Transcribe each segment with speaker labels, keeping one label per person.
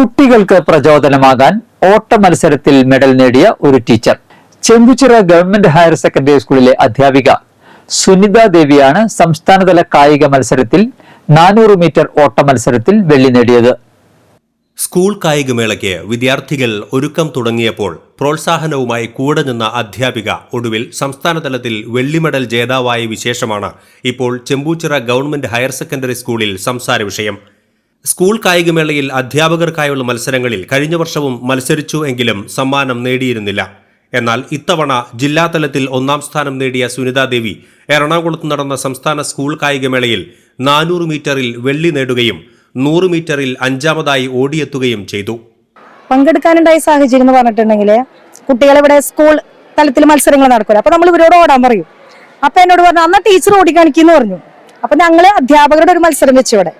Speaker 1: കുട്ടികൾക്ക് പ്രചോദനമാകാൻ ഓട്ട മത്സരത്തിൽ മെഡൽ നേടിയ ഒരു teacher. Chembuchira government higher secondary സ്കൂളിലെ അധ്യാപിക സുനിത ദേവിയാണ് സംസ്ഥാനതല കായിക മത്സരത്തിൽ നാനൂറ് മീറ്റർ ഓട്ട മത്സരത്തിൽ വെള്ളി നേടിയത്.
Speaker 2: സ്കൂൾ കായികമേളയ്ക്ക് വിദ്യാർത്ഥികൾ ഒരുക്കം തുടങ്ങിയപ്പോൾ പ്രോത്സാഹനവുമായി കൂടെ നിന്ന അധ്യാപിക ഒടുവിൽ സംസ്ഥാനതലത്തിൽ വെള്ളി മെഡൽ ജേതാവായ വിശേഷമാണ് ഇപ്പോൾ ചെമ്പൂച്ചിറ ഗവൺമെന്റ് ഹയർ സെക്കൻഡറി സ്കൂളിൽ സംസാര വിഷയം. സ്കൂൾ കായികമേളയിൽ അധ്യാപകർക്കായുള്ള മത്സരങ്ങളിൽ കഴിഞ്ഞ വർഷവും മത്സരിച്ചു എങ്കിലും സമ്മാനം നേടിയിരുന്നില്ല. എന്നാൽ ഇത്തവണ ജില്ലാതലത്തിൽ ഒന്നാം സ്ഥാനം നേടിയ സുനിതാ ദേവി എറണാകുളത്ത് നടന്ന സംസ്ഥാന സ്കൂൾ കായികമേളയിൽ നാനൂറ് മീറ്ററിൽ വെള്ളി നേടുകയും നൂറ് മീറ്ററിൽ അഞ്ചാമതായി ഓടിയെത്തുകയും ചെയ്തു.
Speaker 3: പങ്കെടുക്കാനുണ്ടായ സാഹചര്യം എന്ന് പറഞ്ഞിട്ടുണ്ടെങ്കിൽ കുട്ടികളിവിടെ സ്കൂൾ തലത്തിൽ മത്സരങ്ങൾ നടക്കില്ല അപ്പൊ നമ്മൾ ഇവരോട് ഓടാൻ പറയും. അപ്പൊ എന്നോട് പറഞ്ഞു അന്ന് ടീച്ചർ ഓടിക്കാണിക്കുന്നു പറഞ്ഞു. അപ്പൊ ഞങ്ങൾ അധ്യാപകരുടെ ഒരു മത്സരം വെച്ചു ഇവിടെ.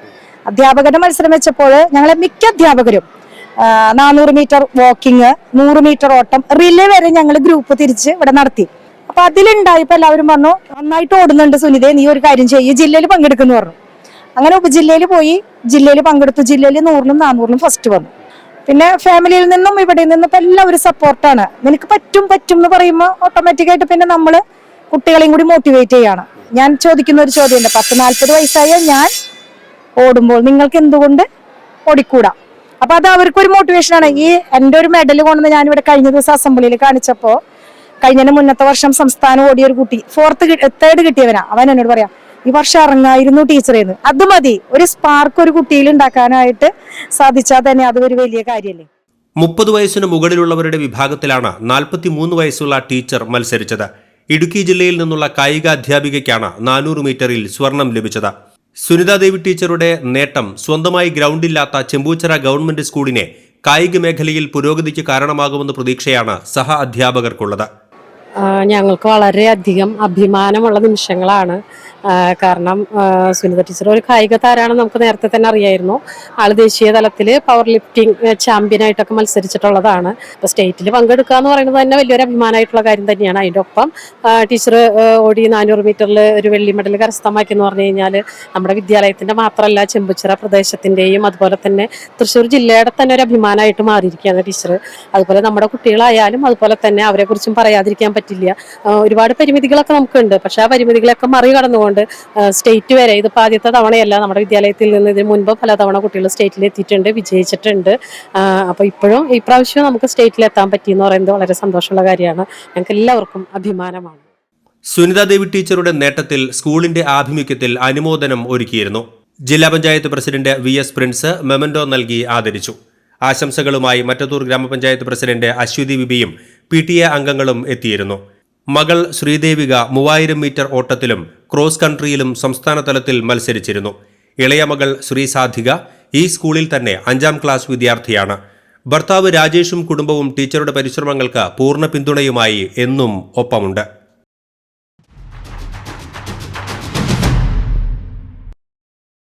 Speaker 3: അധ്യാപകരുടെ മത്സരം വെച്ചപ്പോൾ ഞങ്ങളെ മിക്ക അധ്യാപകരും നാനൂറ് മീറ്റർ വാക്കിങ് നൂറ് മീറ്റർ ഓട്ടം റിലേ വരെ ഞങ്ങൾ ഗ്രൂപ്പ് തിരിച്ച് ഇവിടെ നടത്തി. അപ്പൊ അതിലുണ്ടായപ്പോ എല്ലാവരും പറഞ്ഞു നന്നായിട്ട് ഓടുന്നുണ്ട് സുനിത നീ ഒരു കാര്യം ചെയ്യ് ജില്ലയിൽ പങ്കെടുക്കുന്നു പറഞ്ഞു. അങ്ങനെ ഉപജില്ലയിൽ പോയി ജില്ലയിൽ പങ്കെടുത്തു ജില്ലയിൽ നൂറിലും നാനൂറിലും ഫസ്റ്റ് വന്നു. പിന്നെ ഫാമിലിയിൽ നിന്നും ഇവിടെ നിന്നും ഇപ്പൊ എല്ലാവരും സപ്പോർട്ടാണ് നിനക്ക് പറ്റും പറ്റും എന്ന് പറയുമ്പോൾ ഓട്ടോമാറ്റിക്കായിട്ട് പിന്നെ നമ്മൾ കുട്ടികളെയും കൂടി മോട്ടിവേറ്റ് ചെയ്യാണ്. ഞാൻ ചോദിക്കുന്ന ഒരു ചോദ്യമുണ്ട് പത്ത് നാല്പത് വയസ്സായ ഞാൻ ഓടുമ്പോൾ നിങ്ങൾക്ക് എന്തുകൊണ്ട്? ഓടിക്കൂടാ. അപ്പൊ അത് അവർക്കൊരു മോട്ടിവേഷൻ ആണ്. ഈ എന്റെ ഒരു മെഡൽ കൊണ്ടുവന്ന് ഇവിടെ കഴിഞ്ഞ ദിവസം അസംബ്ലിയിൽ കാണിച്ചപ്പോ കഴിഞ്ഞതിന് മുന്നത്തെ വർഷം സംസ്ഥാനം ഓടിയ ഒരു കുട്ടി. ഫോർത്ത് തേർഡ് കിട്ടിയവനാ. അവൻ എന്നോട് പറയാം ഈ വർഷം ഇറങ്ങായിരുന്നു ടീച്ചറേന്ന് അത് മതി. ഒരു സ്പാർക്ക് ഒരു കുട്ടിയിൽ ഉണ്ടാക്കാനായിട്ട് സാധിച്ചാൽ തന്നെ അത് ഒരു വലിയ കാര്യല്ലേ?
Speaker 2: മുപ്പത് വയസ്സിന് മുകളിലുള്ളവരുടെ വിഭാഗത്തിലാണ് നാൽപ്പത്തിമൂന്ന് വയസ്സുള്ള ടീച്ചർ മത്സരിച്ചത്. ഇടുക്കി ജില്ലയിൽ നിന്നുള്ള കായിക അധ്യാപികയ്ക്കാണ് നാനൂറ് മീറ്ററിൽ സ്വർണം ലഭിച്ചത്. സുനിതാ ദേവി ടീച്ചറുടെ നേട്ടം സ്വന്തമായി ഗ്രൗണ്ടില്ലാത്ത ചെമ്പൂച്ചറ ഗവൺമെന്റ് സ്കൂളിനെ കായിക മേഖലയിൽ പുരോഗതിക്ക് കാരണമാകുമെന്ന പ്രതീക്ഷയാണ് സഹ അധ്യാപകർക്കുള്ളത്.
Speaker 4: ഞങ്ങൾക്ക് വളരെയധികം അഭിമാനമുള്ള നിമിഷങ്ങളാണ്. കാരണം സുനിത ടീച്ചർ ഒരു കായിക താരമാണെന്ന് നമുക്ക് നേരത്തെ തന്നെ അറിയായിരുന്നു. ആൾ ദേശീയ തലത്തിൽ പവർ ലിഫ്റ്റിംഗ് ചാമ്പ്യനായിട്ടൊക്കെ മത്സരിച്ചിട്ടുള്ളതാണ്. അപ്പോൾ സ്റ്റേറ്റിൽ പങ്കെടുക്കുക എന്ന് പറയുന്നത് തന്നെ വലിയൊരു അഭിമാനമായിട്ടുള്ള കാര്യം തന്നെയാണ്. അതിന്റെ ഒപ്പം ടീച്ചർ ഓടി നാനൂറ് മീറ്ററിൽ ഒരു വെള്ളി മെഡൽ കരസ്ഥമാക്കി എന്ന് പറഞ്ഞു കഴിഞ്ഞാൽ നമ്മുടെ വിദ്യാലയത്തിന്റെ മാത്രമല്ല ചെമ്പുച്ചിറ പ്രദേശത്തിന്റെയും അതുപോലെ തന്നെ തൃശ്ശൂർ ജില്ലയുടെ തന്നെ ഒരു അഭിമാനമായിട്ട് മാറിയിരിക്കുകയാണ് ടീച്ചർ. അതുപോലെ നമ്മുടെ കുട്ടികളായാലും അതുപോലെ തന്നെ അവരെക്കുറിച്ചും പറയാതിരിക്കാൻ പറ്റില്ല. ഒരുപാട് പരിമിതികളൊക്കെ നമുക്കുണ്ട്. പക്ഷെ ആ പരിമിതികളൊക്കെ മറികടന്നുകൊണ്ട് സ്റ്റേറ്റ് വരെ ഇതിപ്പോൾ ആദ്യത്തെ തവണയല്ല നമ്മുടെ വിദ്യാലയത്തിൽ നിന്ന് ഇതിന് മുൻപ് പലതവണ കുട്ടികൾ സ്റ്റേറ്റിൽ എത്തിയിട്ടുണ്ട് വിജയിച്ചിട്ടുണ്ട്. അപ്പോൾ ഇപ്പോഴും ഈ പ്രാവശ്യം നമുക്ക് സ്റ്റേറ്റിൽ എത്താൻ പറ്റി എന്ന് പറയുന്നത് വളരെ സന്തോഷമുള്ള കാര്യമാണ്. ഞങ്ങൾക്ക് എല്ലാവർക്കും അഭിമാനമാണ്.
Speaker 2: സുനിതാ ദേവി ടീച്ചറുടെ നേട്ടത്തിൽ സ്കൂളിന്റെ ആഭിമുഖ്യത്തിൽ അനുമോദനം ഒരുക്കിയിരുന്നു. ജില്ലാ panchayat president V S Prince memento നൽകി ആദരിച്ചു. ആശംസകളുമായി മറ്റത്തൂർ ഗ്രാമപഞ്ചായത്ത് പ്രസിഡന്റ് അശ്വതി വിബിയും പി ടി എ അംഗങ്ങളും എത്തിയിരുന്നു. മകൾ ശ്രീദേവിക മൂവായിരം മീറ്റർ ഓട്ടത്തിലും ക്രോസ് കൺട്രിയിലും സംസ്ഥാന തലത്തിൽ മത്സരിച്ചിരുന്നു. ഇളയ മകൾ ശ്രീ സാധിക ഈ സ്കൂളിൽ തന്നെ അഞ്ചാം ക്ലാസ് വിദ്യാർത്ഥിയാണ്. ഭർത്താവ് രാജേഷും കുടുംബവും ടീച്ചറുടെ പരിശ്രമങ്ങൾക്ക് പൂർണ പിന്തുണയുമായി എന്നും ഒപ്പമുണ്ട്.